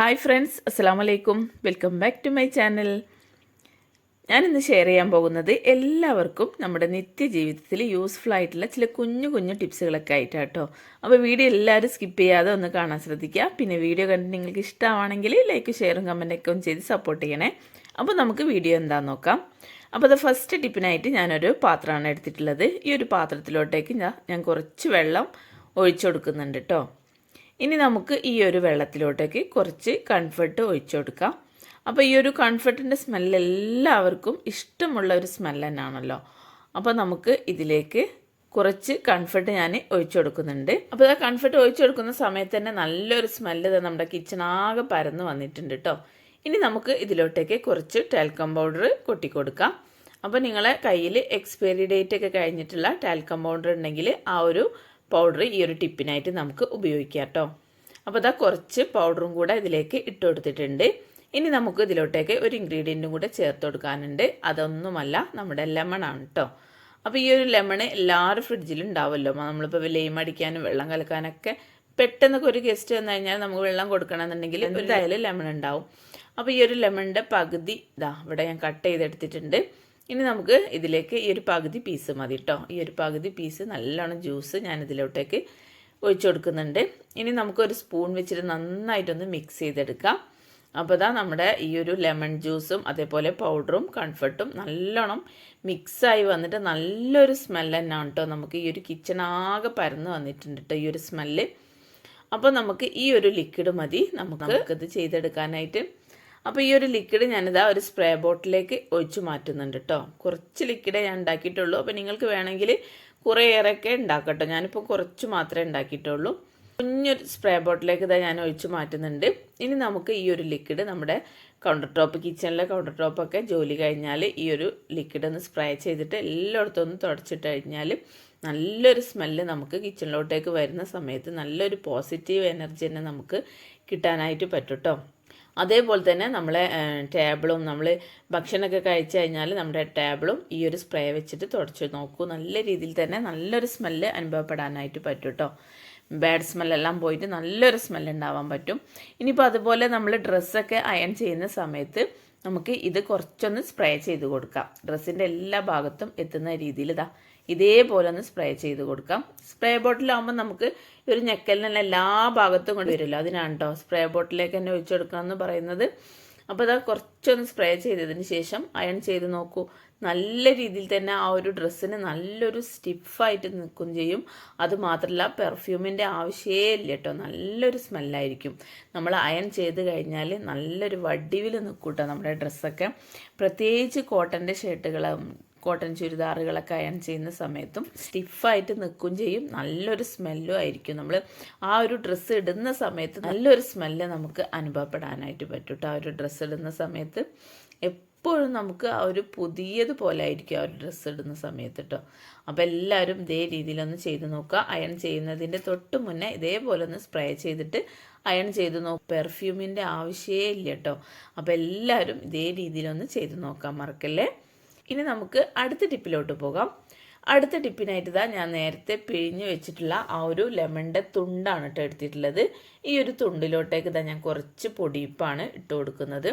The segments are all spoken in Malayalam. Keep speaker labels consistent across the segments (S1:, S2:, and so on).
S1: ഹായ് ഫ്രണ്ട്സ് അസ്സാം വലൈക്കും welcome back to my channel ഞാനിന്ന് ഷെയർ ചെയ്യാൻ പോകുന്നത് എല്ലാവർക്കും നമ്മുടെ നിത്യജീവിതത്തിൽ യൂസ്ഫുൾ ആയിട്ടുള്ള ചില കുഞ്ഞു കുഞ്ഞു ടിപ്സുകളൊക്കെ ആയിട്ടാണ് കേട്ടോ അപ്പോൾ വീഡിയോ എല്ലാവരും സ്കിപ്പ് ചെയ്യാതെ ഒന്ന് കാണാൻ ശ്രദ്ധിക്കുക. പിന്നെ വീഡിയോ കണ്ടിട്ട് നിങ്ങൾക്ക് ഇഷ്ടമാണെങ്കിൽ ലൈക്ക് ഷെയറും കമന്റൊക്കെ ഒന്ന് ചെയ്ത് സപ്പോർട്ട് ചെയ്യണേ. അപ്പോൾ നമുക്ക് വീഡിയോ എന്താ നോക്കാം. അപ്പോൾ അത് ഫസ്റ്റ് ടിപ്പിനായിട്ട് ഞാനൊരു പാത്രമാണ് എടുത്തിട്ടുള്ളത്. ഈ ഒരു പാത്രത്തിലോട്ടേക്ക് ഞാൻ ഞാൻ കുറച്ച് വെള്ളം ഒഴിച്ചു കൊടുക്കുന്നുണ്ട് കേട്ടോ ഇനി നമുക്ക് ഈ ഒരു വെള്ളത്തിലോട്ടേക്ക് കുറച്ച് കൺഫർട്ട് ഒഴിച്ചു കൊടുക്കാം. അപ്പോൾ ഈ ഒരു കൺഫർട്ടിന്റെ സ്മെല്ല് എല്ലാവർക്കും ഇഷ്ടമുള്ള ഒരു സ്മെല്ല് തന്നെയാണല്ലോ അപ്പോൾ നമുക്ക് ഇതിലേക്ക് കുറച്ച് കൺഫർട്ട് ഞാൻ ഒഴിച്ചു കൊടുക്കുന്നുണ്ട്. അപ്പോൾ ആ കൺഫർട്ട് ഒഴിച്ചു കൊടുക്കുന്ന സമയത്ത് തന്നെ നല്ലൊരു സ്മെല്ല് നമ്മുടെ കിച്ചൺ ആകെ പരന്ന് വന്നിട്ടുണ്ട് കേട്ടോ ഇനി നമുക്ക് ഇതിലോട്ടേക്ക് കുറച്ച് ടാൽക്കം പൗഡർ കൊട്ടിക്കൊടുക്കാം അപ്പോൾ നിങ്ങളെ കയ്യിൽ എക്സ്പയറി ഡേറ്റ് ഒക്കെ കഴിഞ്ഞിട്ടുള്ള ടാൽക്കം പൗഡർ ഉണ്ടെങ്കിൽ ആ ഒരു പൗഡർ ഈ ഒരു ടിപ്പിനായിട്ട് നമുക്ക് ഉപയോഗിക്കാം കേട്ടോ. അപ്പോൾ അതാ കുറച്ച് പൗഡറും കൂടെ ഇതിലേക്ക് ഇട്ട് കൊടുത്തിട്ടുണ്ട്. ഇനി നമുക്ക് ഇതിലോട്ടേക്ക് ഒരു ഇൻഗ്രീഡിയന്റും കൂടെ ചേർത്ത് കൊടുക്കാനുണ്ട്. അതൊന്നുമല്ല നമ്മുടെ ലെമൺ ആണ് കേട്ടോ. അപ്പോൾ ഈ ഒരു ലെമൺ എല്ലാവരും ഫ്രിഡ്ജിൽ ഉണ്ടാവുമല്ലോ. നമ്മളിപ്പോൾ ലെയിം അടിക്കാനും വെള്ളം കലക്കാനൊക്കെ പെട്ടെന്നൊക്കെ ഒരു ഗസ്റ്റ് വന്നു കഴിഞ്ഞാൽ നമുക്ക് വെള്ളം കൊടുക്കണമെന്നുണ്ടെങ്കിൽ എന്തായാലും ലെമൺ ഉണ്ടാവും. അപ്പോൾ ഈ ഒരു ലെമണിന്റെ പകുതി ഇതാ ഇവിടെ ഞാൻ കട്ട് ചെയ്തെടുത്തിട്ടുണ്ട്. ഇനി നമുക്ക് ഇതിലേക്ക് ഈ ഒരു പകുതി പീസ് മതി കേട്ടോ ഈ ഒരു പകുതി പീസ് നല്ലോണം ജ്യൂസ് ഞാൻ ഇതിലോട്ടേക്ക് ഒഴിച്ചു കൊടുക്കുന്നുണ്ട്. ഇനി നമുക്കൊരു സ്പൂൺ വെച്ചിട്ട് നന്നായിട്ടൊന്ന് മിക്സ് ചെയ്തെടുക്കാം. അപ്പോൾ ഇതാ നമ്മുടെ ഈ ഒരു ലെമൺ ജ്യൂസും അതേപോലെ പൗഡറും കംഫർട്ടും നല്ലോണം മിക്സായി വന്നിട്ട് നല്ലൊരു സ്മെല്ല് തന്നെയാണ് കേട്ടോ നമുക്ക് ഈ ഒരു കിച്ചൺ ആകെ പരന്ന് വന്നിട്ടുണ്ട് കേട്ടോ ഈ ഒരു സ്മെല്ല് അപ്പോൾ നമുക്ക് ഈ ഒരു ലിക്വിഡ് മതി. നമുക്ക് നമുക്കത് ചെയ്തെടുക്കാനായിട്ട്. അപ്പോൾ ഈ ഒരു ലിക്വിഡ് ഞാനിതാ ഒരു സ്പ്രേ ബോട്ടിലേക്ക് ഒഴിച്ചു മാറ്റുന്നുണ്ട് കേട്ടോ കുറച്ച് ലിക്വിഡേ ഞാൻ ഉണ്ടാക്കിയിട്ടുള്ളൂ. അപ്പോൾ നിങ്ങൾക്ക് വേണമെങ്കിൽ കുറേയേറെയൊക്കെ ഉണ്ടാക്കട്ടോ. ഞാനിപ്പോൾ കുറച്ച് മാത്രമേ ഉണ്ടാക്കിയിട്ടുള്ളൂ. കുഞ്ഞൊരു സ്പ്രേ ബോട്ടിലേക്ക് ഇതാ ഞാൻ ഒഴിച്ചു മാറ്റുന്നുണ്ട്. ഇനി നമുക്ക് ഈ ഒരു ലിക്വിഡ് നമ്മുടെ കൗണ്ടർ ടോപ്പ് കിച്ചണിലെ കൗണ്ടർ ടോപ്പൊക്കെ ജോലി കഴിഞ്ഞാൽ ഈ ഒരു ലിക്വിഡ് ഒന്ന് സ്പ്രേ ചെയ്തിട്ട് എല്ലായിടത്തും ഒന്ന് തുടച്ചിട്ട് കഴിഞ്ഞാൽ നല്ലൊരു സ്മെല്ല് നമുക്ക് കിച്ചണിലോട്ടേക്ക് വരുന്ന സമയത്ത് നല്ലൊരു പോസിറ്റീവ് എനർജി തന്നെ നമുക്ക് കിട്ടാനായിട്ട് പറ്റും കേട്ടോ അതേപോലെ തന്നെ നമ്മളെ ടേബിളും നമ്മൾ ഭക്ഷണമൊക്കെ കഴിച്ചു കഴിഞ്ഞാൽ നമ്മുടെ ടേബിളും ഈ ഒരു സ്പ്രേ വെച്ചിട്ട് തുടച്ച്. നോക്കൂ നല്ല രീതിയിൽ തന്നെ നല്ലൊരു സ്മെല്ല് അനുഭവപ്പെടാനായിട്ട് പറ്റും കേട്ടോ ബാഡ് സ്മെല്ലെല്ലാം പോയിട്ട് നല്ലൊരു സ്മെല്ല് ഉണ്ടാവാൻ പറ്റും. ഇനിയിപ്പോൾ അതുപോലെ നമ്മൾ ഡ്രസ്സൊക്കെ അയൺ ചെയ്യുന്ന സമയത്ത് നമുക്ക് ഇത് കുറച്ചൊന്ന് സ്പ്രേ ചെയ്ത് കൊടുക്കാം. ഡ്രസ്സിന്റെ എല്ലാ ഭാഗത്തും എത്തുന്ന രീതിയിൽ ഇതാ. ഇതേപോലെ ഒന്ന് സ്പ്രേ ചെയ്ത് കൊടുക്കാം. സ്പ്രേ ബോട്ടിലാകുമ്പോൾ നമുക്ക് ഒരു ഞെക്കലിനെല്ലാം എല്ലാ ഭാഗത്തും കൊണ്ട് വരില്ല. അതിനാണ് കേട്ടോ സ്പ്രേ ബോട്ടിലേക്ക് തന്നെ ഒഴിച്ചു കൊടുക്കണം എന്ന് പറയുന്നത്. അപ്പോൾ അത് കുറച്ചൊന്ന് സ്പ്രേ ചെയ്തതിന് ശേഷം അയൺ ചെയ്ത് നോക്കൂ. നല്ല രീതിയിൽ തന്നെ ആ ഒരു ഡ്രസ്സിന് നല്ലൊരു സ്റ്റിഫായിട്ട് നിൽക്കും ചെയ്യും. അത് മാത്രമല്ല പെർഫ്യൂമിന്റെ ആവശ്യമേ ഇല്ല കേട്ടോ നല്ലൊരു സ്മെല്ലായിരിക്കും നമ്മൾ അയൺ ചെയ്ത് കഴിഞ്ഞാൽ നല്ലൊരു വടിവിൽ നിൽക്കൂട്ടോ കേട്ടോ നമ്മുടെ ഡ്രസ്സൊക്കെ പ്രത്യേകിച്ച് കോട്ടന്റെ ഷർട്ടുകളും കോട്ടൺ ചുരിദാറുകളൊക്കെ അയൺ ചെയ്യുന്ന സമയത്തും സ്റ്റിഫായിട്ട് നിൽക്കും ചെയ്യും. നല്ലൊരു സ്മെല്ലും ആയിരിക്കും. നമ്മൾ ആ ഒരു ഡ്രസ്സ് ഇടുന്ന സമയത്ത് നല്ലൊരു സ്മെല്ല് നമുക്ക് അനുഭവപ്പെടാനായിട്ട് പറ്റും ആ ഒരു ഡ്രസ്സ് ഇടുന്ന സമയത്ത് എപ്പോഴും നമുക്ക് ആ ഒരു പുതിയതുപോലെ ആയിരിക്കും ആ ഒരു ഡ്രസ്സ് ഇടുന്ന സമയത്ത് കേട്ടോ അപ്പോൾ എല്ലാവരും ഇതേ രീതിയിലൊന്ന് ചെയ്ത് നോക്കുക. അയൺ ചെയ്യുന്നതിന്റെ തൊട്ട് മുന്നേ ഇതേപോലെ ഒന്ന് സ്പ്രേ ചെയ്തിട്ട് അയൺ ചെയ്ത് നോക്കുക. പെർഫ്യൂമിന്റെ ആവശ്യമേ ഇല്ല കേട്ടോ അപ്പോൾ എല്ലാവരും ഇതേ രീതിയിലൊന്ന് ചെയ്ത് നോക്കാം മറക്കല്ലേ? ഇനി നമുക്ക് അടുത്ത ടിപ്പിലോട്ട് പോകാം. അടുത്ത ടിപ്പിനായിട്ട് ഇതാ ഞാൻ നേരത്തെ പിഴിഞ്ഞ് വെച്ചിട്ടുള്ള ആ ഒരു ലെമണിന്റെ തുണ്ടാണ് കേട്ടോ എടുത്തിട്ടുള്ളത്. ഈ ഒരു തുണ്ടിലോട്ടേക്ക് ഇതാ ഞാൻ കുറച്ച് പൊടിയിപ്പാണ് ഇട്ട് കൊടുക്കുന്നത്.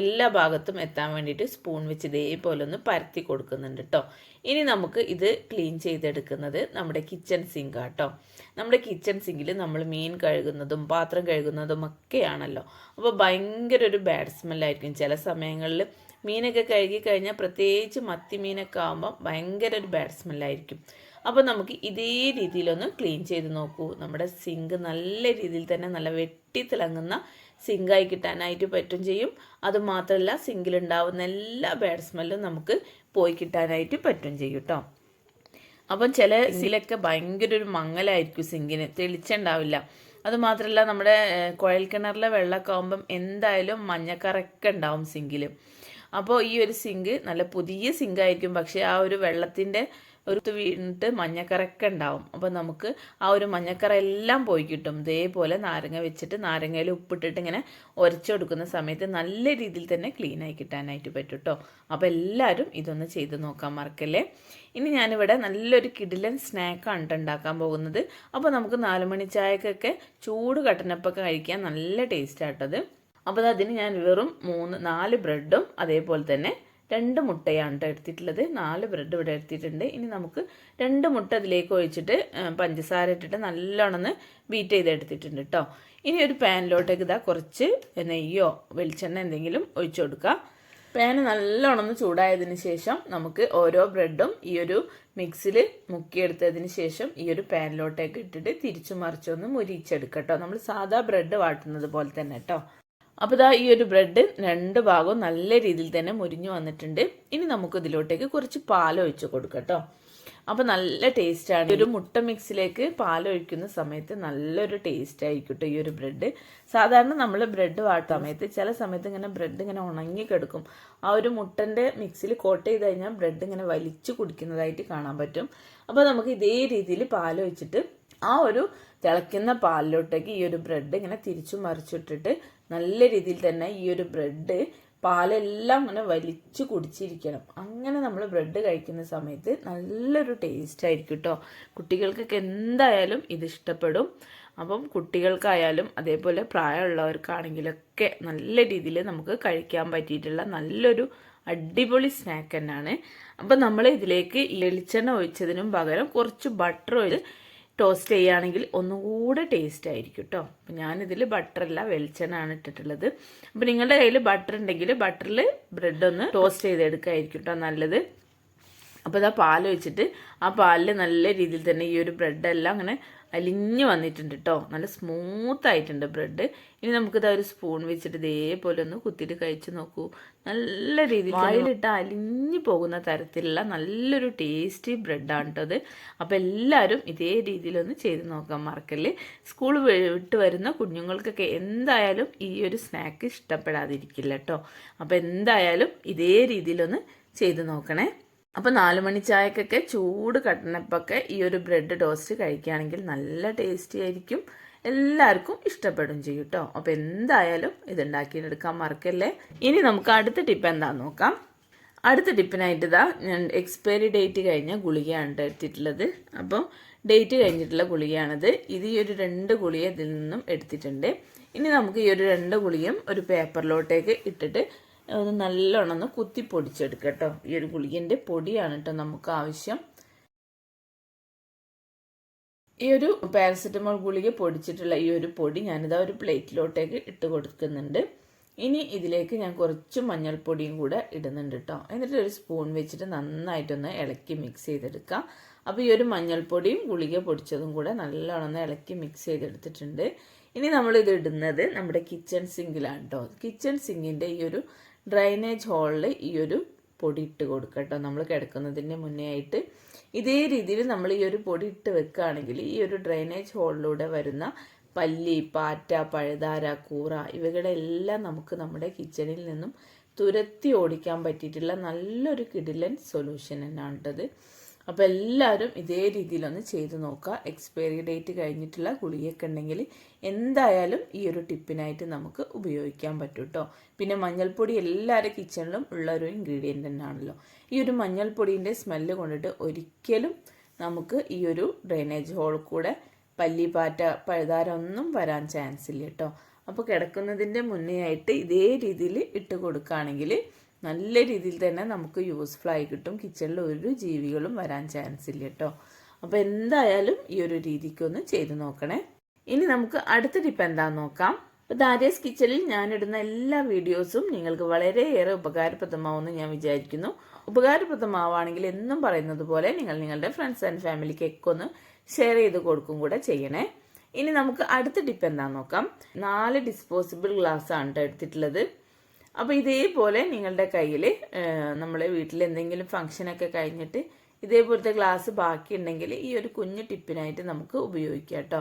S1: എല്ലാ ഭാഗത്തും എത്താൻ വേണ്ടിയിട്ട് സ്പൂൺ വെച്ച് ഇതേപോലെ ഒന്ന് പരത്തി കൊടുക്കുന്നുണ്ട് കേട്ടോ ഇനി നമുക്ക് ഇത് ക്ലീൻ ചെയ്തെടുക്കുന്നത് നമ്മുടെ കിച്ചൺ സിങ്ക് കേട്ടോ നമ്മുടെ കിച്ചൺ സിങ്കിൽ നമ്മൾ മീൻ കഴുകുന്നതും പാത്രം കഴുകുന്നതും ഒക്കെയാണല്ലോ. അപ്പോൾ ഭയങ്കര ഒരു ബാഡ് സ്മെല്ലായിരിക്കും. ചില സമയങ്ങളിൽ മീനൊക്കെ കഴുകി കഴിഞ്ഞാൽ പ്രത്യേകിച്ച് മത്തി മീനൊക്കെ ആകുമ്പോൾ ഭയങ്കര ഒരു ബാഡ് സ്മെല്ലായിരിക്കും അപ്പോൾ നമുക്ക് ഇതേ രീതിയിലൊന്ന് ക്ലീൻ ചെയ്ത് നോക്കൂ. നമ്മുടെ സിങ്ക് നല്ല രീതിയിൽ തന്നെ നല്ല വെട്ടി തിളങ്ങുന്ന സിങ്കായി കിട്ടാനായിട്ട് പറ്റും ചെയ്യും. അതുമാത്രമല്ല സിങ്കിലുണ്ടാവുന്ന എല്ലാ ബാഡ് സ്മെല്ലും നമുക്ക് പോയി കിട്ടാനായിട്ട് പറ്റും ചെയ്യും കേട്ടോ അപ്പം ചില സിലൊക്കെ ഭയങ്കര ഒരു മങ്ങലായിരിക്കും സിങ്കിന് തെളിച്ചുണ്ടാവില്ല. അതുമാത്രമല്ല നമ്മുടെ കുഴൽ കിണറിലെ വെള്ളമൊക്കെ ആകുമ്പം എന്തായാലും മഞ്ഞക്കറൊക്കെ ഉണ്ടാവും സിങ്കിൽ അപ്പോൾ ഈ ഒരു സിങ്ക് നല്ല പുതിയ സിങ്ക് ആയിരിക്കും. പക്ഷേ ആ ഒരു വെള്ളത്തിന്റെ ഒരു വീണിട്ട് മഞ്ഞക്കറൊക്കെ ഉണ്ടാവും. അപ്പോൾ നമുക്ക് ആ ഒരു മഞ്ഞക്കറ എല്ലാം പോയി കിട്ടും. ഇതേപോലെ നാരങ്ങ വെച്ചിട്ട് നാരങ്ങയിൽ ഉപ്പിട്ടിട്ട് ഇങ്ങനെ ഉരച്ചു കൊടുക്കുന്ന സമയത്ത് നല്ല രീതിയിൽ തന്നെ ക്ലീൻ ആയി കിട്ടാനായിട്ട് പറ്റും കേട്ടോ അപ്പോൾ എല്ലാവരും ഇതൊന്ന് ചെയ്ത് നോക്കാൻ മറക്കല്ലേ? ഇനി ഞാനിവിടെ നല്ലൊരു കിടിലൻ സ്നാക്കാണ് ഉണ്ടാക്കാൻ പോകുന്നത്. അപ്പോൾ നമുക്ക് നാലുമണി ചായക്കൊക്കെ ചൂട് കട്ടനപ്പൊക്കെ കഴിക്കാൻ നല്ല ടേസ്റ്റ് ആട്ടത് അപ്പോൾ അതിന് ഞാൻ വെറും മൂന്ന് നാല് ബ്രെഡും അതേപോലെ തന്നെ രണ്ട് മുട്ടയാണ് കേട്ടോ എടുത്തിട്ടുള്ളത്. നാല് ബ്രെഡ് ഇവിടെ എടുത്തിട്ടുണ്ട്. ഇനി നമുക്ക് രണ്ട് മുട്ട അതിലേക്ക് ഒഴിച്ചിട്ട് പഞ്ചസാര ഇട്ടിട്ട് നല്ലോണമെന്ന് ബീറ്റ് ചെയ്ത് എടുത്തിട്ടുണ്ട് കേട്ടോ ഇനി ഒരു പാനിലോട്ടേക്ക് ഇതാ കുറച്ച് നെയ്യോ വെളിച്ചെണ്ണ എന്തെങ്കിലും ഒഴിച്ചു കൊടുക്കുക പാന് നല്ലോണം ഒന്ന് ചൂടായതിന് ശേഷം നമുക്ക് ഓരോ ബ്രെഡും ഈ ഒരു മിക്സിൽ മുക്കിയെടുത്തതിന് ശേഷം ഈ ഒരു പാനിലോട്ടേക്ക് ഇട്ടിട്ട് തിരിച്ചു മറിച്ചൊന്ന് മുരിച്ചെടുക്കട്ടോ നമ്മൾ സാധാ ബ്രെഡ് വാട്ടുന്നത് പോലെ തന്നെ കേട്ടോ അപ്പോൾ ഇതാ ഈ ഒരു ബ്രെഡ് രണ്ട് ഭാഗവും നല്ല രീതിയിൽ തന്നെ മുരിഞ്ഞു വന്നിട്ടുണ്ട്. ഇനി നമുക്ക് ഇതിലോട്ടേക്ക് കുറച്ച് പാൽ ഒഴിച്ച് കൊടുക്കട്ടോ അപ്പോൾ നല്ല ടേസ്റ്റാണ് ഒരു മുട്ട മിക്സിലേക്ക് പാലൊഴിക്കുന്ന സമയത്ത് നല്ലൊരു ടേസ്റ്റ് ആയിരിക്കും ഈ ഒരു ബ്രെഡ്. സാധാരണ നമ്മൾ ബ്രെഡ് വാട്ടുന്ന സമയത്ത് ചില സമയത്ത് ഇങ്ങനെ ബ്രെഡ് ഇങ്ങനെ ഉണങ്ങി കിടക്കും. ആ ഒരു മുട്ടന്റെ മിക്സിൽ കോട്ട് ചെയ്ത് കഴിഞ്ഞാൽ ബ്രെഡ് ഇങ്ങനെ വലിച്ചു കുടിക്കുന്നതായിട്ട് കാണാൻ പറ്റും. അപ്പോൾ നമുക്ക് ഇതേ രീതിയിൽ പാലൊഴിച്ചിട്ട് ആ ഒരു തിളയ്ക്കുന്ന പാലിലോട്ടേക്ക് ഈ ഒരു ബ്രെഡ് ഇങ്ങനെ തിരിച്ചു മറിച്ചിട്ടിട്ട് നല്ല രീതിയിൽ തന്നെ ഈ ഒരു ബ്രെഡ് പാലെല്ലാം അങ്ങനെ വലിച്ചു കുടിച്ചിരിക്കണം. അങ്ങനെ നമ്മൾ ബ്രെഡ് കഴിക്കുന്ന സമയത്ത് നല്ലൊരു ടേസ്റ്റ് ആയിരിക്കും കേട്ടോ കുട്ടികൾക്കൊക്കെ എന്തായാലും ഇത് ഇഷ്ടപ്പെടും. അപ്പം കുട്ടികൾക്കായാലും അതേപോലെ പ്രായമുള്ളവർക്കാണെങ്കിലൊക്കെ നല്ല രീതിയിൽ നമുക്ക് കഴിക്കാൻ പറ്റിയിട്ടുള്ള നല്ലൊരു അടിപൊളി സ്നാക്ക് തന്നെയാണ്. അപ്പം നമ്മൾ ഇതിലേക്ക് വെളിച്ചെണ്ണ ഒഴിച്ചതിനും പകരം കുറച്ച് ബട്ടർ ഒഴിച്ച് ടോസ്റ്റ് ചെയ്യുകയാണെങ്കിൽ ഒന്നുകൂടെ ടേസ്റ്റ് ആയിരിക്കും കേട്ടോ അപ്പം ഞാനിതിൽ ബട്ടറല്ല വെളിച്ചെണ്ണയാണ് ഇട്ടിട്ടുള്ളത്. അപ്പം നിങ്ങളുടെ കയ്യിൽ ബട്ടർ ഉണ്ടെങ്കിൽ ബട്ടറിൽ ബ്രെഡ് ഒന്ന് ടോസ്റ്റ് ചെയ്തെടുക്കായിരിക്കും കേട്ടോ നല്ലത്. അപ്പോൾ ഇതാ പാൽ വെച്ചിട്ട് ആ പാലിൽ നല്ല രീതിയിൽ തന്നെ ഈ ഒരു ബ്രെഡെല്ലാം അങ്ങനെ അലിഞ്ഞു വന്നിട്ടുണ്ട് കേട്ടോ നല്ല സ്മൂത്ത് ആയിട്ടുണ്ട് ബ്രെഡ്. ഇനി നമുക്കിത് ഒരു സ്പൂൺ വെച്ചിട്ട് ഇതേപോലെ ഒന്ന് കുത്തിയിട്ട് കഴിച്ചു നോക്കൂ. നല്ല രീതിയിൽ വായിലിട്ട് അലിഞ്ഞു പോകുന്ന തരത്തിലുള്ള നല്ലൊരു ടേസ്റ്റി ബ്രെഡാണ് കേട്ടോ അത് അപ്പോൾ എല്ലാവരും ഇതേ രീതിയിലൊന്ന് ചെയ്ത് നോക്കാൻ മറക്കല്ലേ. സ്കൂൾ വിട്ട് വരുന്ന കുഞ്ഞുങ്ങൾക്കൊക്കെ എന്തായാലും ഈ ഒരു സ്നാക്ക് ഇഷ്ടപ്പെടാതിരിക്കില്ല കേട്ടോ അപ്പോൾ എന്തായാലും ഇതേ രീതിയിലൊന്ന് ചെയ്ത് നോക്കണേ. അപ്പോൾ നാല് മണി ചായക്കൊക്കെ ചൂട് കട്ടനപ്പൊക്കെ ഈ ഒരു ബ്രെഡ് ടോസ്റ്റ് കഴിക്കുകയാണെങ്കിൽ നല്ല ടേസ്റ്റി ആയിരിക്കും. എല്ലാവർക്കും ഇഷ്ടപ്പെടും ചെയ്യും കേട്ടോ അപ്പോൾ എന്തായാലും ഇത് ഉണ്ടാക്കിയെടുക്കാൻ മറക്കല്ലേ? ഇനി നമുക്ക് അടുത്ത ടിപ്പ് എന്താണെന്ന് നോക്കാം. അടുത്ത ടിപ്പിനായിട്ട് ഇതാ ഞാൻ എക്സ്പയറി ഡേറ്റ് കഴിഞ്ഞ ഗുളികയാണ് എടുത്തിട്ടുള്ളത്. അപ്പോൾ ഡേറ്റ് കഴിഞ്ഞിട്ടുള്ള ഗുളികയാണിത്. ഇത് ഈ ഒരു രണ്ട് ഗുളിക ഇതിൽ നിന്നും എടുത്തിട്ടുണ്ട്. ഇനി നമുക്ക് ഈ ഒരു രണ്ട് ഗുളികയും ഒരു പേപ്പറിലോട്ടേക്ക് ഇട്ടിട്ട് ഒന്ന് നല്ലോണം ഒന്ന് കുത്തി പൊടിച്ചെടുക്കുക കേട്ടോ ഈ ഒരു ഗുളികന്റെ പൊടിയാണ് കേട്ടോ നമുക്ക് ആവശ്യം. ഈ ഒരു പാരസെറ്റമോൾ ഗുളിക പൊടിച്ചിട്ടുള്ള ഈ ഒരു പൊടി ഞാനിതാ ഒരു പ്ലേറ്റിലോട്ടേക്ക് ഇട്ട് കൊടുക്കുന്നുണ്ട്. ഇനി ഇതിലേക്ക് ഞാൻ കുറച്ച് മഞ്ഞൾപ്പൊടിയും കൂടെ ഇടുന്നുണ്ട് കേട്ടോ എന്നിട്ട് ഒരു സ്പൂൺ വെച്ചിട്ട് നന്നായിട്ടൊന്ന് ഇളക്കി മിക്സ് ചെയ്തെടുക്കാം. അപ്പോൾ ഈ ഒരു മഞ്ഞൾപ്പൊടിയും ഗുളിക പൊടിച്ചതും കൂടെ നല്ലോണം ഒന്ന് ഇളക്കി മിക്സ് ചെയ്തെടുത്തിട്ടുണ്ട്. ഇനി നമ്മൾ ഇത് ഇടുന്നത് നമ്മുടെ കിച്ചൺ സിങ്കിലാണ് കേട്ടോ കിച്ചൺ സിങ്കിന്റെ ഈ ഒരു ഡ്രൈനേജ് ഹോളിൽ ഈ ഒരു പൊടി ഇട്ട് കൊടുക്കുക കേട്ടോ. നമ്മൾ കിടക്കുന്നതിന് മുന്നേ ആയിട്ട് ഇതേ രീതിയിൽ നമ്മൾ ഈ ഒരു പൊടി ഇട്ട് വെക്കുകയാണെങ്കിൽ ഈ ഒരു ഡ്രൈനേജ് ഹോളിലൂടെ വരുന്ന പല്ലി പാറ്റ പഴുതാര കൂറ ഇവകളെല്ലാം നമുക്ക് നമ്മുടെ കിച്ചണിൽ നിന്നും തുരത്തി ഓടിക്കാൻ പറ്റിയിട്ടുള്ള നല്ലൊരു കിടിലൻ സൊല്യൂഷൻ തന്നെയാണ് കേട്ടത്. അപ്പോൾ എല്ലാവരും ഇതേ രീതിയിലൊന്ന് ചെയ്ത് നോക്കുക. എക്സ്പയറി ഡേറ്റ് കഴിഞ്ഞിട്ടുള്ള ഗുളികയൊക്കെ ഉണ്ടെങ്കിൽ എന്തായാലും ഈ ഒരു ടിപ്പിനായിട്ട് നമുക്ക് ഉപയോഗിക്കാൻ പറ്റും കേട്ടോ പിന്നെ മഞ്ഞൾപ്പൊടി എല്ലാവരുടെ കിച്ചണിലും ഉള്ള ഒരു ഇൻഗ്രീഡിയന്റ് തന്നെയാണല്ലോ. ഈ ഒരു മഞ്ഞൾപ്പൊടിന്റെ സ്മെല്ല് കൊണ്ടിട്ട് ഒരിക്കലും നമുക്ക് ഈ ഒരു ഡ്രെയിനേജ് ഹോൾ കൂടെ പല്ലിപ്പാറ്റ പഴുതാര ഒന്നും വരാൻ ചാൻസ് ഇല്ല കേട്ടോ അപ്പോൾ കിടക്കുന്നതിന്റെ മുന്നേ ആയിട്ട് ഇതേ രീതിയിൽ ഇട്ട് കൊടുക്കുകയാണെങ്കിൽ നല്ല രീതിയിൽ തന്നെ നമുക്ക് യൂസ്ഫുൾ ആയി കിട്ടും. കിച്ചണിൽ ഒരു ജീവികളും വരാൻ ചാൻസ് ഇല്ല കേട്ടോ അപ്പോൾ എന്തായാലും ഈ ഒരു രീതിക്കൊന്ന് ചെയ്ത് നോക്കണേ. ഇനി നമുക്ക് അടുത്ത ടിപ്പ് എന്താണെന്ന് നോക്കാം. അപ്പോൾ ദാരിയസ് കിച്ചണിൽ ഞാനിടുന്ന എല്ലാ വീഡിയോസും നിങ്ങൾക്ക് വളരെയേറെ ഉപകാരപ്രദമാവുമെന്ന് ഞാൻ വിചാരിക്കുന്നു. ഉപകാരപ്രദമാവുകയാണെങ്കിൽ എന്നും പറയുന്നത് പോലെ നിങ്ങൾ നിങ്ങളുടെ ഫ്രണ്ട്സ് ആൻഡ് ഫാമിലിക്കൊക്കെ ഒന്ന് ഷെയർ ചെയ്ത് കൊടുക്കും കൂടെ ചെയ്യണേ. ഇനി നമുക്ക് അടുത്ത ടിപ്പ് എന്താണെന്ന് നോക്കാം. നാല് ഡിസ്പോസിബിൾ ഗ്ലാസ് ആണ് ട്ടോ എടുത്തിട്ടുള്ളത്. അപ്പോൾ ഇതേപോലെ നിങ്ങളുടെ കയ്യിൽ നമ്മളെ വീട്ടിൽ എന്തെങ്കിലും ഫംഗ്ഷനൊക്കെ കഴിഞ്ഞിട്ട് ഇതേപോലത്തെ ഗ്ലാസ് ബാക്കിയുണ്ടെങ്കിൽ ഈ ഒരു കുഞ്ഞു ടിപ്പിനായിട്ട് നമുക്ക് ഉപയോഗിക്കാം കേട്ടോ.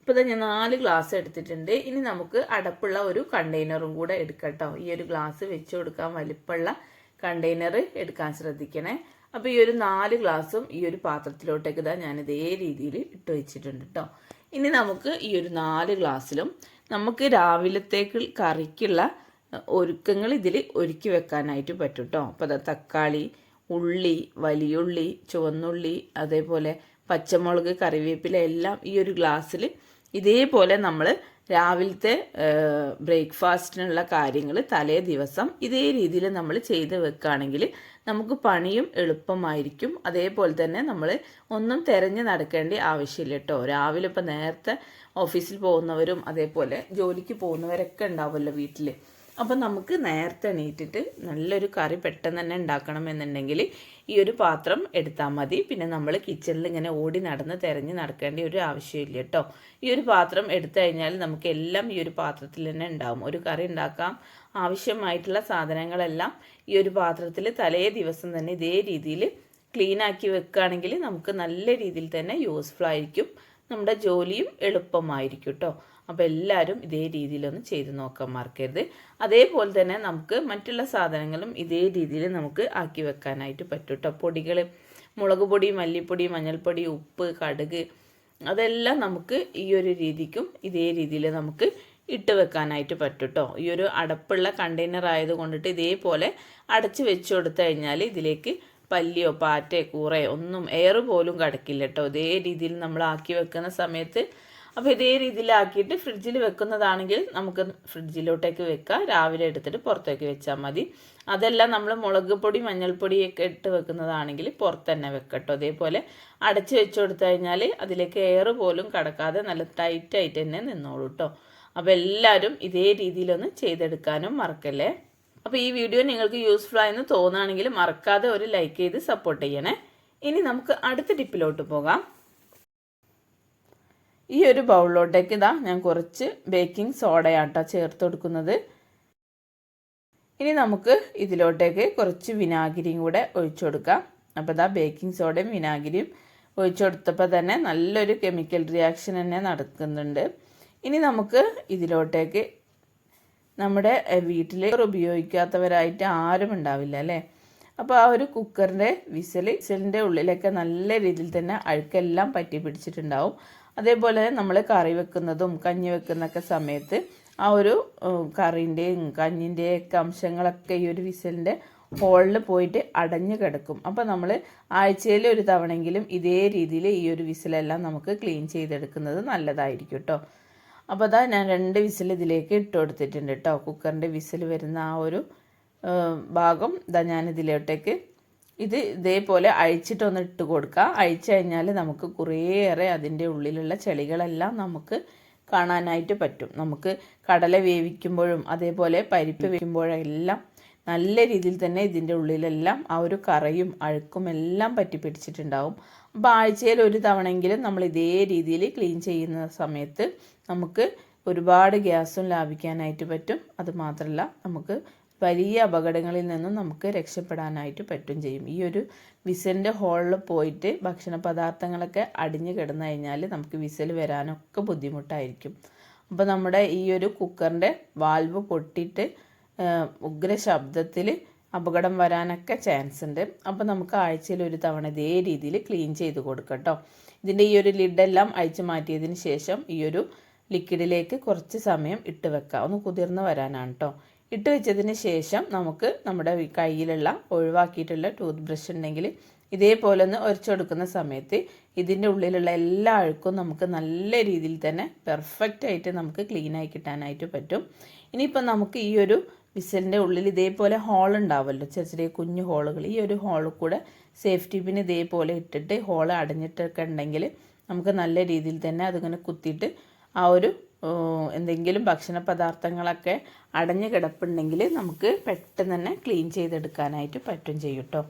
S1: ഇപ്പോൾ ഞാൻ നാല് ഗ്ലാസ് എടുത്തിട്ടുണ്ട്. ഇനി നമുക്ക് അടപ്പുള്ള ഒരു കണ്ടെയ്നറും കൂടെ എടുക്കട്ടോ കേട്ടോ. ഈ ഒരു ഗ്ലാസ് വെച്ച് കൊടുക്കാൻ വലിപ്പമുള്ള കണ്ടെയ്നർ എടുക്കാൻ ശ്രദ്ധിക്കണേ. അപ്പോൾ ഈ ഒരു നാല് ഗ്ലാസും ഈ ഒരു പാത്രത്തിലോട്ടേക്ക് ഇതാ ഞാൻ ഇതേ രീതിയിൽ ഇട്ട് വെച്ചിട്ടുണ്ട് കേട്ടോ. ഇനി നമുക്ക് ഈ ഒരു നാല് ഗ്ലാസ്സിലും നമുക്ക് രാവിലത്തേക്ക് കറിക്കുള്ള ഒരുക്കങ്ങൾ ഇതിൽ ഒരുക്കി വെക്കാനായിട്ട് പറ്റും കേട്ടോ അപ്പോൾ തക്കാളി ഉള്ളി വലിയുള്ളി ചുവന്നുള്ളി അതേപോലെ പച്ചമുളക് കറിവേപ്പില എല്ലാം ഈ ഒരു ഗ്ലാസ്സിൽ ഇതേപോലെ നമ്മൾ രാവിലത്തെ ബ്രേക്ക്ഫാസ്റ്റിനുള്ള കാര്യങ്ങൾ തലേ ദിവസം ഇതേ രീതിയിൽ നമ്മൾ ചെയ്ത് വെക്കുകയാണെങ്കിൽ നമുക്ക് പണിയും എളുപ്പമായിരിക്കും. അതേപോലെ തന്നെ നമ്മൾ ഒന്നും തിരഞ്ഞു നടക്കേണ്ട ആവശ്യമില്ല കേട്ടോ രാവിലെ ഇപ്പോൾ നേരത്തെ ഓഫീസിൽ പോകുന്നവരും അതേപോലെ ജോലിക്ക് പോകുന്നവരൊക്കെ ഉണ്ടാവുമല്ലോ വീട്ടിൽ. അപ്പം നമുക്ക് നേരത്തെ എണീറ്റിട്ട് നല്ലൊരു കറി പെട്ടെന്ന് തന്നെ ഉണ്ടാക്കണമെന്നുണ്ടെങ്കിൽ ഈ ഒരു പാത്രം എടുത്താൽ മതി. പിന്നെ നമ്മൾ കിച്ചണിൽ ഇങ്ങനെ ഓടി നടന്ന് തിരഞ്ഞ് നടക്കേണ്ട ഒരു ആവശ്യമില്ല കേട്ടോ. ഈ ഒരു പാത്രം എടുത്തു കഴിഞ്ഞാൽ നമുക്ക് എല്ലാം ഈ ഒരു പാത്രത്തിൽ തന്നെ ഉണ്ടാവും. ഒരു കറി ഉണ്ടാക്കാം ആവശ്യമായിട്ടുള്ള സാധനങ്ങളെല്ലാം ഈ ഒരു പാത്രത്തിൽ തലേ ദിവസം തന്നെ ഇതേ രീതിയിൽ ക്ലീൻ ആക്കി വെക്കുകയാണെങ്കിൽ നമുക്ക് നല്ല രീതിയിൽ തന്നെ യൂസ്ഫുൾ ആയിരിക്കും. നമ്മുടെ ജോലിയും എളുപ്പമായിരിക്കും കേട്ടോ. അപ്പോൾ എല്ലാവരും ഇതേ രീതിയിലൊന്ന് ചെയ്ത് നോക്കാൻ മറക്കരുത്. അതേപോലെ തന്നെ നമുക്ക് മറ്റുള്ള സാധനങ്ങളും ഇതേ രീതിയിൽ നമുക്ക് ആക്കി വെക്കാനായിട്ട് പറ്റും കേട്ടോ പൊടികൾ മുളക് പൊടി മല്ലിപ്പൊടി മഞ്ഞൾപ്പൊടി ഉപ്പ് കടുക് അതെല്ലാം നമുക്ക് ഈ ഒരു രീതിക്കും ഇതേ രീതിയിൽ നമുക്ക് ഇട്ട് വെക്കാനായിട്ട് പറ്റും കേട്ടോ ഈ ഒരു അടപ്പുള്ള കണ്ടെയ്നർ ആയത് കൊണ്ടിട്ട് ഇതേപോലെ അടച്ച് വെച്ച് കൊടുത്തു കഴിഞ്ഞാൽ ഇതിലേക്ക് പല്ലിയോ പാറ്റയോ കൂറയോ ഒന്നും എയർ പോലും കടക്കില്ല കേട്ടോ ഇതേ രീതിയിൽ നമ്മൾ ആക്കി വെക്കുന്ന സമയത്ത് അപ്പോൾ ഇതേ രീതിയിലാക്കിയിട്ട് ഫ്രിഡ്ജിൽ വെക്കുന്നതാണെങ്കിൽ നമുക്ക് ഫ്രിഡ്ജിലോട്ടേക്ക് വെക്കാം. രാവിലെ എടുത്തിട്ട് പുറത്തേക്ക് വെച്ചാൽ മതി. അതെല്ലാം നമ്മൾ മുളക് പൊടി മഞ്ഞൾപ്പൊടിയൊക്കെ ഇട്ട് വെക്കുന്നതാണെങ്കിൽ പുറത്ത് തന്നെ വെക്കട്ടോ. അതേപോലെ അടച്ചു വെച്ച് കൊടുത്തു കഴിഞ്ഞാൽ അതിലേക്ക് എയർ പോലും കടക്കാതെ നല്ല ടൈറ്റായിട്ട് തന്നെ നിന്നോളൂ കേട്ടോ അപ്പോൾ എല്ലാവരും ഇതേ രീതിയിലൊന്ന് ചെയ്തെടുക്കാനും മറക്കല്ലേ? അപ്പോൾ ഈ വീഡിയോ നിങ്ങൾക്ക് യൂസ്ഫുൾ ആയെന്ന് തോന്നുകയാണെങ്കിൽ മറക്കാതെ ഒരു ലൈക്ക് ചെയ്ത് സപ്പോർട്ട് ചെയ്യണേ. ഇനി നമുക്ക് അടുത്ത ടിപ്പിലോട്ട് പോകാം. ഈ ഒരു ബൗളിലോട്ടേക്ക് ഇതാ ഞാൻ കുറച്ച് ബേക്കിംഗ് സോഡയാട്ടോ ചേർത്ത് കൊടുക്കുന്നത്. ഇനി നമുക്ക് ഇതിലോട്ടേക്ക് കുറച്ച് വിനാഗിരിയും കൂടെ ഒഴിച്ചു കൊടുക്കാം. അപ്പോൾ ഇതാ ബേക്കിംഗ് സോഡയും വിനാഗിരിയും ഒഴിച്ചു കൊടുത്തപ്പോൾ തന്നെ നല്ലൊരു കെമിക്കൽ റിയാക്ഷൻ തന്നെ നടക്കുന്നുണ്ട്. ഇനി നമുക്ക് ഇതിലോട്ടേക്ക് നമ്മുടെ വീട്ടിൽ ഉപയോഗിക്കാത്തവരായിട്ട് ആരും ഉണ്ടാവില്ല അല്ലേ? അപ്പോൾ ആ ഒരു കുക്കറിന്റെ വിസൽ വിസലിന്റെ ഉള്ളിലൊക്കെ നല്ല രീതിയിൽ തന്നെ അഴുക്കെല്ലാം പറ്റി പിടിച്ചിട്ടുണ്ടാവും. അതേപോലെ നമ്മൾ കറി വെക്കുന്നതും കഞ്ഞി വെക്കുന്നൊക്കെ സമയത്ത് ആ ഒരു കറീന്റെയും കഞ്ഞിന്റെയൊക്കെ അംശങ്ങളൊക്കെ ഈ ഒരു വിസലിന്റെ ഹോളിൽ പോയിട്ട് അടഞ്ഞു കിടക്കും. അപ്പോൾ നമ്മൾ ആഴ്ചയിൽ ഒരു തവണയെങ്കിലും ഇതേ രീതിയിൽ ഈ ഒരു വിസിലെല്ലാം നമുക്ക് ക്ലീൻ ചെയ്തെടുക്കുന്നത് നല്ലതായിരിക്കും കേട്ടോ അപ്പോൾ അതാ ഞാൻ രണ്ട് വിസിൽ ഇതിലേക്ക് ഇട്ട് കൊടുത്തിട്ടുണ്ട് കേട്ടോ കുക്കറിന്റെ വിസിൽ വരുന്ന ആ ഒരു ഭാഗം ഇതാ ഞാൻ ഇതിലോട്ടേക്ക് ഇത് ഇതേപോലെ അഴിച്ചിട്ടൊന്ന് ഇട്ട് കൊടുക്കുക അഴിച്ചു കഴിഞ്ഞാൽ നമുക്ക് കുറേയേറെ അതിന്റെ ഉള്ളിലുള്ള ചെളികളെല്ലാം നമുക്ക് കാണാനായിട്ട് പറ്റും. നമുക്ക് കടല വേവിക്കുമ്പോഴും അതേപോലെ പരിപ്പ് വേവിക്കുമ്പോഴെല്ലാം നല്ല രീതിയിൽ തന്നെ ഇതിന്റെ ഉള്ളിലെല്ലാം ആ ഒരു കറയും അഴുക്കും എല്ലാം പറ്റി പിടിച്ചിട്ടുണ്ടാവും. അപ്പോൾ ആഴ്ചയിൽ ഒരു തവണയെങ്കിലും നമ്മൾ ഇതേ രീതിയിൽ ക്ലീൻ ചെയ്യുന്ന സമയത്ത് നമുക്ക് ഒരുപാട് ഗ്യാസും ലാഭിക്കാനായിട്ട് പറ്റും. അതുമാത്രമല്ല നമുക്ക് വലിയ അപകടങ്ങളിൽ നിന്നും നമുക്ക് രക്ഷപ്പെടാനായിട്ട് പറ്റും ചെയ്യും. ഈ ഒരു വിസലിന്റെ ഹോളിൽ പോയിട്ട് ഭക്ഷണ പദാർത്ഥങ്ങളൊക്കെ അടിഞ്ഞു കിടന്നു കഴിഞ്ഞാൽ നമുക്ക് വിസൽ വരാനൊക്കെ ബുദ്ധിമുട്ടായിരിക്കും. അപ്പോൾ നമ്മുടെ ഈ ഒരു കുക്കറിന്റെ വാൽവ് പൊട്ടിയിട്ട് ഉഗ്ര ശബ്ദത്തിൽ അപകടം വരാനൊക്കെ ചാൻസ് ഉണ്ട്. അപ്പോൾ നമുക്ക് ആഴ്ചയിൽ ഒരു തവണ ഇതേ രീതിയിൽ ക്ലീൻ ചെയ്ത് കൊടുക്കട്ടോ ഇതിന്റെ ഈ ഒരു ലിഡെല്ലാം അഴിച്ചു മാറ്റിയതിന് ശേഷം ഈ ഒരു ലിക്വിഡിലേക്ക് കുറച്ച് സമയം ഇട്ട് വെക്കാം. ഒന്ന് കുതിർന്ന് വരാനാണ് കേട്ടോ ഇട്ട് വെച്ചതിന് ശേഷം നമുക്ക് നമ്മുടെ കയ്യിലുള്ള ഒഴിവാക്കിയിട്ടുള്ള ടൂത്ത് ബ്രഷ് ഉണ്ടെങ്കിൽ ഇതേപോലെ ഒന്ന് ഒരച്ചെടുക്കുന്ന സമയത്ത് ഇതിന്റെ ഉള്ളിലുള്ള എല്ലാ അഴുക്കും നമുക്ക് നല്ല രീതിയിൽ തന്നെ പെർഫെക്റ്റ് ആയിട്ട് നമുക്ക് ക്ലീനായി കിട്ടാനായിട്ട് പറ്റും. ഇനിയിപ്പോൾ നമുക്ക് ഈ ഒരു വിസലിന്റെ ഉള്ളിൽ ഇതേപോലെ ഹോൾ ഉണ്ടാവുമല്ലോ ചെറിയ ചെറിയ കുഞ്ഞു ഹോളുകൾ ഈ ഒരു ഹോളിൽ കൂടെ സേഫ്റ്റി പിൻ ഇതേപോലെ ഇട്ടിട്ട് ഹോൾ അടഞ്ഞിട്ടൊക്കെ ഉണ്ടെങ്കിൽ നമുക്ക് നല്ല രീതിയിൽ തന്നെ അതിങ്ങനെ കുത്തിയിട്ട് ആ ഒരു എന്തെങ്കിലും ഭക്ഷണ പദാർത്ഥങ്ങളൊക്കെ അടഞ്ഞു കിടപ്പുണ്ടെങ്കിൽ നമുക്ക് പെട്ടെന്ന് തന്നെ ക്ലീൻ ചെയ്തെടുക്കാനായിട്ട് പറ്റും ചെയ്യും കേട്ടോ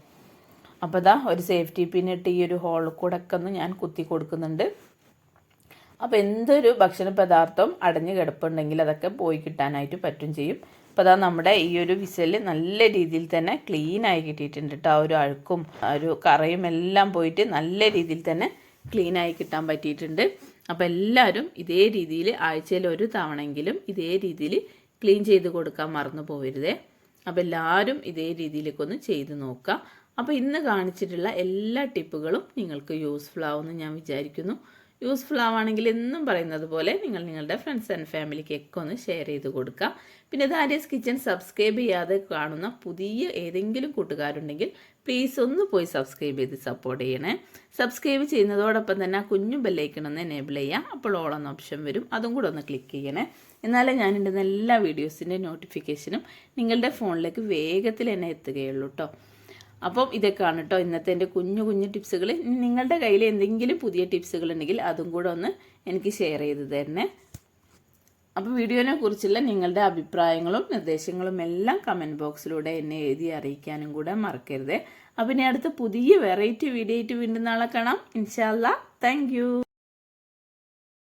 S1: അപ്പോൾ ഇതാ ഒരു സേഫ്റ്റി പിന്നിട്ട് ഈ ഒരു കൂടെ ഒക്കെ ഒന്ന് ഞാൻ കുത്തി കൊടുക്കുന്നുണ്ട്. അപ്പോൾ എന്തൊരു ഭക്ഷണ പദാർത്ഥം അടഞ്ഞു കിടപ്പുണ്ടെങ്കിൽ അതൊക്കെ പോയി കിട്ടാനായിട്ട് പറ്റും ചെയ്യും. അപ്പോൾ അതാ നമ്മുടെ ഈ ഒരു വിസൽ നല്ല രീതിയിൽ തന്നെ ക്ലീൻ ആയി കിട്ടിയിട്ടുണ്ട് കേട്ടോ ആ ഒരു അഴുക്കും ഒരു കറയും എല്ലാം പോയിട്ട് നല്ല രീതിയിൽ തന്നെ ക്ലീൻ ആയി കിട്ടാൻ പറ്റിയിട്ടുണ്ട്. അപ്പോൾ എല്ലാവരും ഇതേ രീതിയിൽ ആഴ്ചയിൽ ഒരു തവണയെങ്കിലും ഇതേ രീതിയിൽ ക്ലീൻ ചെയ്ത് കൊടുക്കാൻ മറന്നു പോകരുതേ അപ്പോൾ എല്ലാവരും ഇതേ രീതിയിലേക്ക് ഒന്ന് ചെയ്ത് നോക്കുക. അപ്പോൾ ഇന്ന് കാണിച്ചിട്ടുള്ള എല്ലാ ടിപ്പുകളും നിങ്ങൾക്ക് യൂസ്ഫുൾ ആവുമെന്ന് ഞാൻ വിചാരിക്കുന്നു. യൂസ്ഫുൾ ആവുകയാണെങ്കിൽ എന്നും പറയുന്നത് പോലെ നിങ്ങൾ നിങ്ങളുടെ ഫ്രണ്ട്സ് ആൻഡ് ഫാമിലിക്കൊക്കെ ഒന്ന് ഷെയർ ചെയ്ത് കൊടുക്കുക. പിന്നെ ദാരിയസ് കിച്ചൺ സബ്സ്ക്രൈബ് ചെയ്യാതെ കാണുന്ന പുതിയ ഏതെങ്കിലും കൂട്ടുകാരുണ്ടെങ്കിൽ പ്ലീസ് ഒന്ന് പോയി സബ്സ്ക്രൈബ് ചെയ്ത് സപ്പോർട്ട് ചെയ്യണേ. സബ്സ്ക്രൈബ് ചെയ്യുന്നതോടൊപ്പം തന്നെ ആ കുഞ്ഞു ബെല്ലൈക്കണമെന്ന് എനേബിൾ ചെയ്യാം. അപ്പോൾ ഓൾ എന്ന ഓപ്ഷൻ വരും. അതും കൂടെ ഒന്ന് ക്ലിക്ക് ചെയ്യണേ. എന്നാലേ ഞാനിടുന്ന എല്ലാ വീഡിയോസിന്റെ നോട്ടിഫിക്കേഷനും നിങ്ങളുടെ ഫോണിലേക്ക് വേഗത്തിൽ തന്നെ എത്തുകയുള്ളൂ കേട്ടോ അപ്പം ഇതൊക്കെയാണ് കേട്ടോ ഇന്നത്തെ എന്റെ കുഞ്ഞു കുഞ്ഞു ടിപ്സുകൾ നിങ്ങളുടെ കയ്യിൽ എന്തെങ്കിലും പുതിയ ടിപ്സുകൾ ഉണ്ടെങ്കിൽ അതും കൂടെ ഒന്ന് എനിക്ക് ഷെയർ ചെയ്ത് തരണേ. അപ്പോൾ വീഡിയോനെ കുറിച്ചുള്ള നിങ്ങളുടെ അഭിപ്രായങ്ങളും നിർദ്ദേശങ്ങളും എല്ലാം കമന്റ് ബോക്സിലൂടെ എന്നെ എഴുതി അറിയിക്കാനും കൂടെ മറക്കരുത്. അപ്പം ഇനി അടുത്ത പുതിയ വെറൈറ്റി വീഡിയോ ആയിട്ട് വീണ്ടും നാളെ കാണാം. ഇൻഷാല്ല താങ്ക്